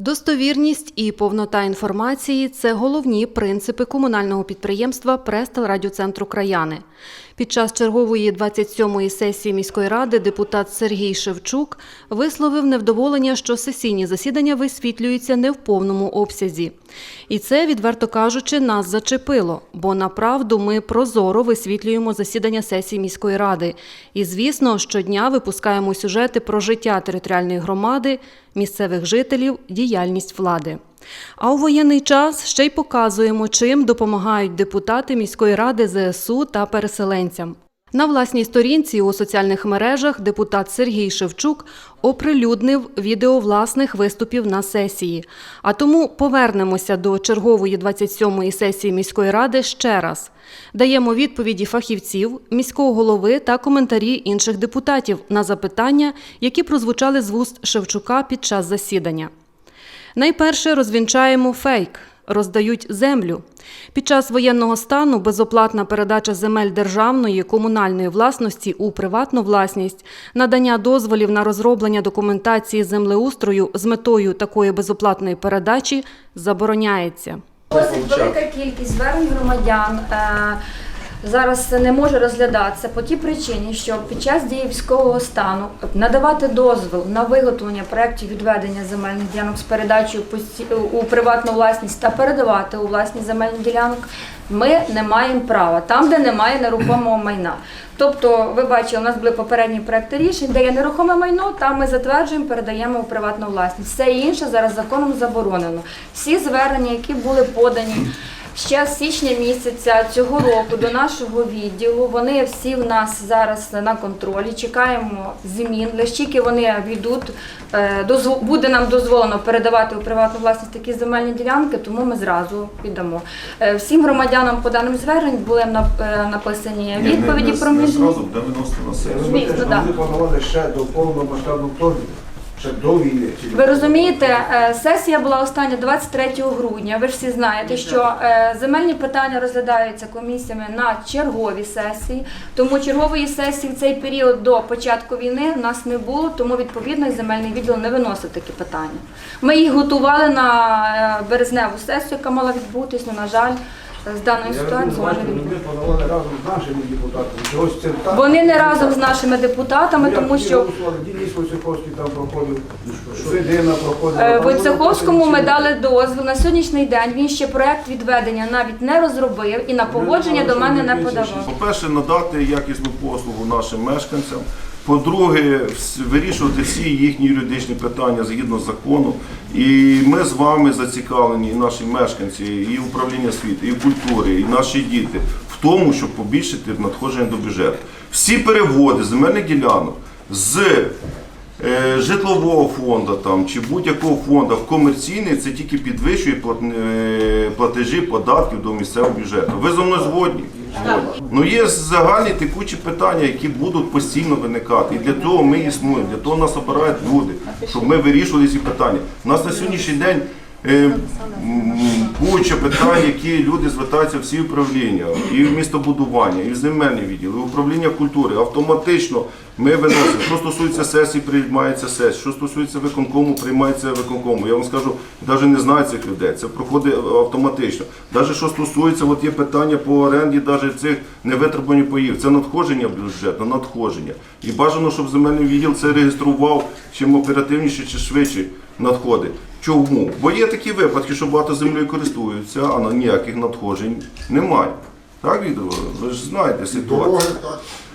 Достовірність і повнота інформації це головні принципи комунального підприємства Престелрадіоцентру Краяни. Під час чергової 27-ї сесії міської ради депутат Сергій Шевчук висловив невдоволення, що сесійні засідання висвітлюються не в повному обсязі. І це, відверто кажучи, нас зачепило, бо направду ми прозоро висвітлюємо засідання сесії міської ради. І, звісно, щодня випускаємо сюжети про життя територіальної громади, місцевих жителів, діяльність влади. А у воєнний час ще й показуємо, чим допомагають депутати міської ради ЗСУ та переселенцям. На власній сторінці у соціальних мережах депутат Сергій Шевчук оприлюднив відео власних виступів на сесії. А тому повернемося до чергової 27-ї сесії міської ради ще раз. Даємо відповіді фахівців, міського голови та коментарі інших депутатів на запитання, які прозвучали з вуст Шевчука під час засідання. Найперше розвінчаємо фейк. Роздають землю. Під час воєнного стану безоплатна передача земель державної комунальної власності у приватну власність, надання дозволів на розроблення документації землеустрою з метою такої безоплатної передачі забороняється. Досить велика кількість звернень громадян зараз не може розглядатися по тій причині, що під час дії військового стану надавати дозвіл на виготовлення проєктів відведення земельних ділянок з передачею у приватну власність та передавати у власність земельних ділянок ми не маємо права там, де немає нерухомого майна. Тобто, ви бачили, у нас були попередні проекти рішень, де є нерухоме майно, там ми затверджуємо, передаємо у приватну власність. Все інше зараз законом заборонено. Всі звернення, які були подані ще з січня місяця цього року до нашого відділу, вони всі в нас зараз на контролі. Чекаємо змін. Лише тільки вони війдуть, е, буде нам дозволено передавати у приватну власність такі земельні ділянки, тому ми зразу піддамо. Е, Всім громадянам по даним звернень були е, написані відповіді про між... Звісно, да. Планували ще до повномасштабного вторгнення, ще до війни. Ви розумієте, е, сесія була остання 23 грудня. Ви ж всі знаєте, що е, земельні питання розглядаються комісіями на чергові сесії. Тому чергової сесії в цей період до початку війни в нас не було, тому відповідно і земельний відділ не виносив такі питання. Ми їх готували на е, березневу сесію, яка мала відбутись, але, на жаль, з даною Я ситуацією розумію, вона не ми планували разом з нашими депутатами. Чогось це так. Вони не разом з нашими депутатами, тому що Денис Войцеховський там проходив, Федина проходила. Е, Войцеховському ми дали дозвіл на сьогоднішній день. Він ще проект відведення навіть не розробив і на погодження до мене не подавав. По-перше, надати якісну послугу нашим мешканцям. По-друге, вирішувати всі їхні юридичні питання згідно закону. І ми з вами зацікавлені, і наші мешканці, і управління освіти, і культури, і наші діти в тому, щоб побільшити надходження до бюджету. Всі переводи земельних ділянок з е, житлового фонду там, чи будь-якого фонду в комерційний, це тільки підвищує е, платежі податків до місцевого бюджету. Ви зо мною згодні? Ну є загальні текучі питання, які будуть постійно виникати. І для того ми існуємо, для того нас обирають люди, щоб ми вирішували ці питання. У нас на сьогоднішній день е, куча питань, які люди звертаються всі управління, і в містобудування, і в земельні відділи, і управління культури. Автоматично ми виносимо. Що стосується сесії, приймається сесія. Що стосується виконкому, приймається виконкому. Я вам скажу, навіть не знаю цих людей. Це проходить автоматично. Навіть що стосується, от є питання по оренді, навіть цих невитребуваних паїв. Це надходження бюджету, надходження. І бажано, щоб земельний відділ це реєстрував чим оперативніше чи швидше надходить. Чому? Бо є такі випадки, що багато землею користуються, а на ніяких надходжень немає. Так, Віктор? Ви ж знаєте ситуацію.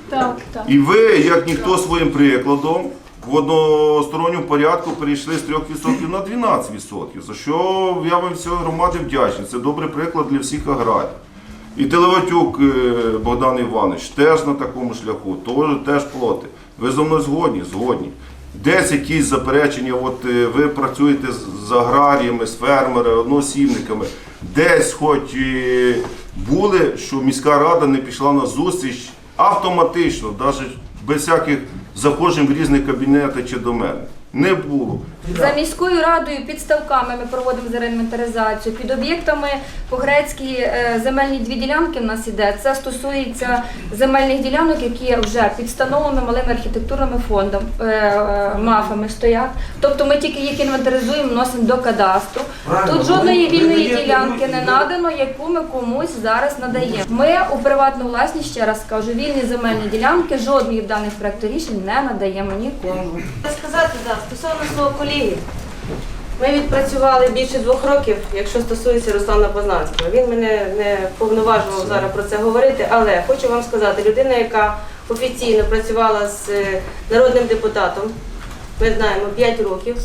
Так, так. І ви, як ніхто своїм прикладом, в односторонньому порядку перейшли з 3% на 12%, за що я вам всього громади вдячний. Це добрий приклад для всіх аграрів. І Телеватюк е, Богдан Іванович теж на такому шляху, теж, теж плоти. Ви зо мною згодні? Згодні. Десь якісь заперечення, от е, ви працюєте з- аграріями, з фермерами, одноосібниками, десь хоч е, були, що міська рада не пішла на зустріч автоматично, навіть без всяких заходжень в різні кабінети чи до мене. Не було. За міською радою під ставками ми проводимо зараз інвентаризацію. Під об'єктами по-грецьки е, земельні дві ділянки в нас іде. Це стосується земельних ділянок, які вже під встановленими малими архітектурними фондом, е, е, мафами стоять. Тобто ми тільки їх інвентаризуємо, вносимо до кадастру. Правильно, Тут жодної вільної ділянки не надано, яку ми комусь зараз надаємо. Ми у приватну власність, ще раз кажу, вільні земельні ділянки, жодної в даних проєкту рішень не надаємо нікому. Сказати, да, стосовно свого колеги. Ми відпрацювали більше двох років, якщо стосується Руслана Познанського. Він мене не повноважував зараз про це говорити, але хочу вам сказати, людина, яка офіційно працювала з е, народним депутатом, ми знаємо 5 років,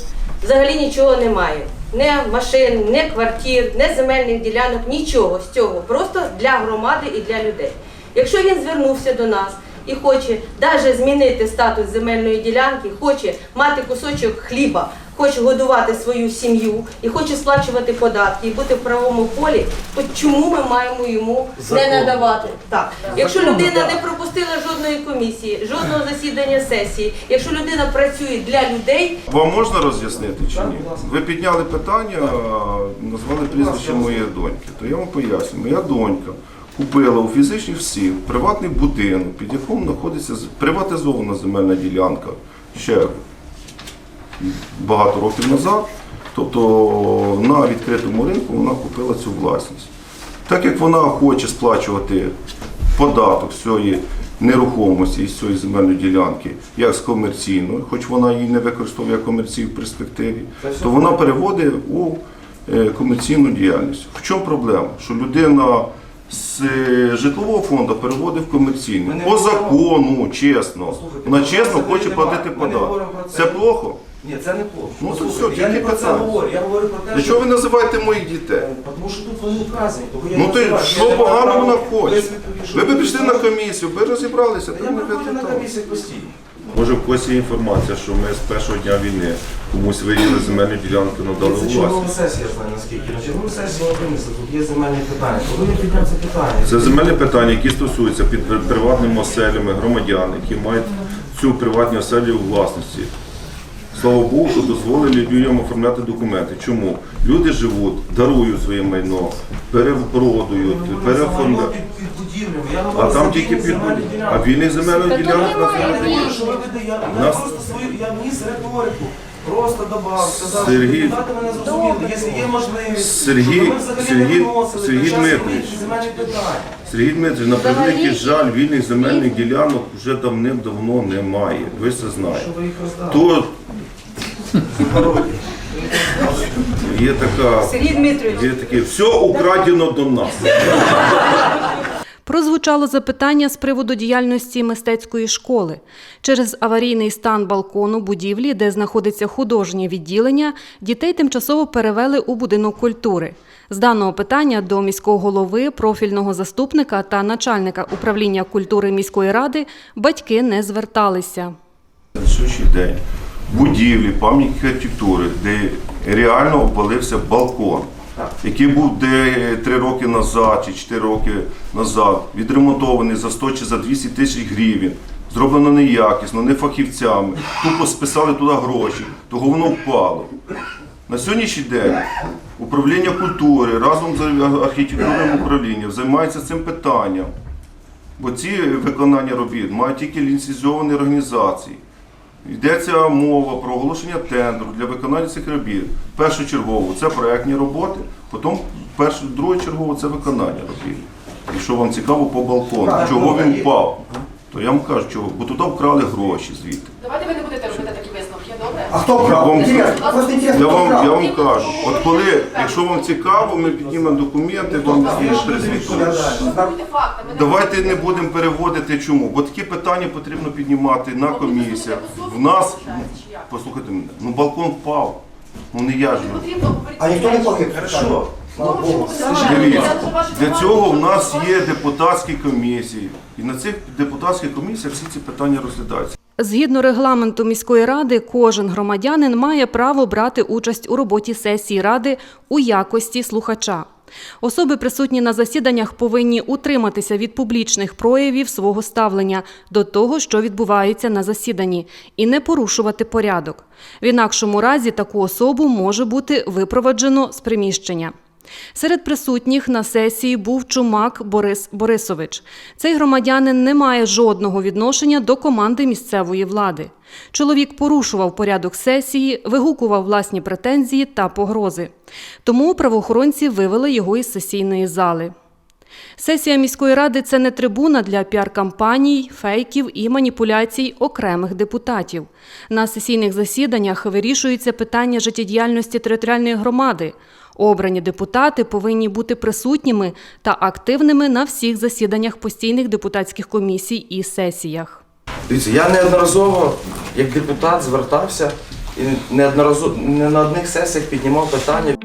взагалі нічого немає. Не машин, не квартир, не земельних ділянок, нічого з цього. Просто для громади і для людей. Якщо він звернувся до нас і хоче навіть змінити статус земельної ділянки, хоче мати кусочок хліба, хоче годувати свою сім'ю і хоче сплачувати податки і бути в правовому полі, то чому ми маємо йому не надавати? Так, якщо людина так. не пропустила жодної комісії, жодного засідання сесії, якщо людина працює для людей, Вам можна роз'яснити чи ні? Ви підняли питання, назвали прізвище моєї доньки. То я вам поясню. Моя донька купила у фізичних всіх приватний будинок, під яким знаходиться приватизована земельна ділянка ще багато років назад. Тобто на відкритому ринку вона купила цю власність. Так як вона хоче сплачувати податок з цієї нерухомості і цієї земельної ділянки, як з комерційної, хоч вона її не використовує як комерцію в перспективі, то вона переводить у е, комерційну діяльність. В чому проблема? Що людина з е, житлового фонду переводить в Ми комерційний. не По закону, чесно. Послухайте, Вона чесно хоче нема. платити Ми не податок. говоримо про це. Це плохо? Ні, це не плохо. Ну, то Послухайте, все, я не тільки про це питання. говорю. Я говорю про те, Для що чого ви називаєте моїх дітей? Е, Тому що тут вони вказані. Я Ну не то називаю. що не маю погано права вона хоче? що Ви б пішли на комісію, ви розібралися, Та то Я не приходжу на питання. комісії постійно. Може в когось є інформація, що ми з першого дня війни комусь виїли земельні ділянки надали у власність. сесія, я знаю наскільки. На чергову сесію не винесли, тут є земельні питання. Коли я підняв це питання? Це земельні питання, які стосуються під приватними оселями громадян, які мають цю приватні оселі у власності. Слава Богу, що дозволили людям оформляти документи. Чому? Люди живуть, дарують своє майно, перепродують, переоформляють. Будівлями. Я А там тільки під а вільних земельних ділянок на землі. Я, просто свою, я вніс риторику. Просто добав, сказав, Сергій- депутати мене зрозуміли, якщо є можливість, Сергій- щоб ми взагалі Сергій- не виносили Сергій Дмитрович. земельні питання. Сергій Дмитрович, на превеликий жаль, вільних земельних ділянок вже давним-давно немає. Ви це знаєте. Що ви їх роздали? То Пародії. Є така, Сергій Дмитрович. є таке, все украдено до нас. Прозвучало запитання з приводу діяльності мистецької школи. Через аварійний стан балкону будівлі, де знаходиться художнє відділення, дітей тимчасово перевели у будинок культури. З даного питання до міського голови, профільного заступника та начальника управління культури міської ради батьки не зверталися. На сьогоднішній день будівлі, пам'ятники архітектури, де реально обвалився балкон, який був де три роки назад чи чотири роки назад, відремонтований за 100 чи за 200 тисяч гривень, зроблено неякісно, не фахівцями, тупо списали туди гроші, того воно впало. На сьогоднішній день управління культури разом з архітектурним управлінням займається цим питанням. Бо ці виконання робіт мають тільки ліцензіовані організації. Йдеться мова про оголошення тендеру для виконання цих робіт. Першочергово це проектні роботи, потім перше, другочергово це виконання робіт. Якщо вам цікаво по балкону, чого ну, він впав, то я вам кажу, чого, бо туди вкрали гроші звідти. Давайте ви не будете А хто Я вкрав? вам- Інтересно, просто інтересно, Я хто вам, вкрав? я вам кажу, от коли, якщо вам цікаво, ми піднімемо документи, вам Є. Будьте фактами. Давайте не будемо переводити чому, бо такі питання потрібно піднімати на комісіях. В нас, послухайте мене, ну балкон впав. Ну не я ж. Не потрібно говорити. А ніхто не погиб. Хорошо. Слава Богу. Дивіться, для цього в нас є депутатські комісії. І на цих депутатських комісіях всі ці питання розглядаються. Згідно регламенту міської ради, кожен громадянин має право брати участь у роботі сесії ради у якості слухача. Особи, присутні на засіданнях, повинні утриматися від публічних проявів свого ставлення до того, що відбувається на засіданні, і не порушувати порядок. В інакшому разі таку особу може бути випроваджено з приміщення. Серед присутніх на сесії був Чумак Борис Борисович. Цей громадянин не має жодного відношення до команди місцевої влади. Чоловік порушував порядок сесії, вигукував власні претензії та погрози. Тому правоохоронці вивели його із сесійної зали. Сесія міської ради це не трибуна для піар-кампаній, фейків і маніпуляцій окремих депутатів. На сесійних засіданнях вирішуються питання життєдіяльності територіальної громади. Обрані депутати повинні бути присутніми та активними на всіх засіданнях постійних депутатських комісій і сесіях. Я неодноразово як депутат звертався і неодноразово не на одних сесіях піднімав питання.